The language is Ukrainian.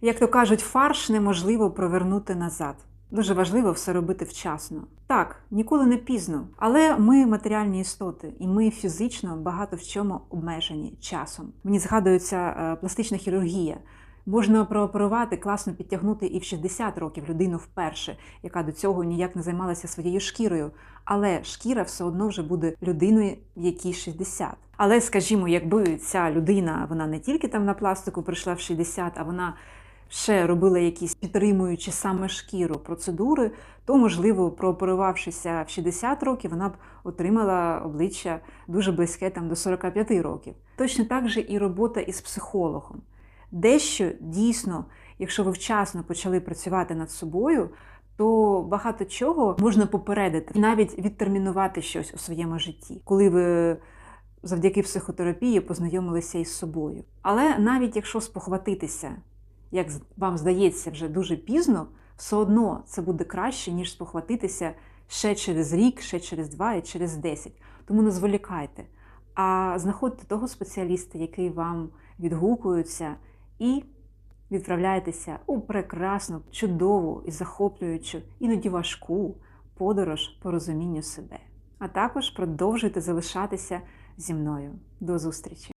Як то кажуть, фарш неможливо провернути назад. Дуже важливо все робити вчасно. Так, ніколи не пізно, але ми матеріальні істоти, і ми фізично багато в чому обмежені часом. Мені згадується е, пластична хірургія. Можна прооперувати, класно підтягнути і в 60 років людину вперше, яка до цього ніяк не займалася своєю шкірою. Але шкіра все одно вже буде людиною, якій 60. Але скажімо, якби ця людина вона не тільки там на пластику прийшла в 60, а вона ще робила якісь підтримуючі саме шкіру процедури, то можливо, прооперувавшися в 60 років, вона б отримала обличчя дуже близьке там до 45 років. Точно так же і робота із психологом. Дещо дійсно, якщо ви вчасно почали працювати над собою, то багато чого можна попередити, навіть відтермінувати щось у своєму житті, коли ви завдяки психотерапії познайомилися із собою. Але навіть якщо спохватитися, як вам здається, вже дуже пізно, все одно це буде краще, ніж спохватитися ще через рік, ще через два і через десять. Тому не зволікайте, а знаходьте того спеціаліста, який вам відгукується, і відправляйтеся у прекрасну, чудову і захоплюючу, іноді важку подорож по розумінню себе. А також продовжуйте залишатися зі мною. До зустрічі!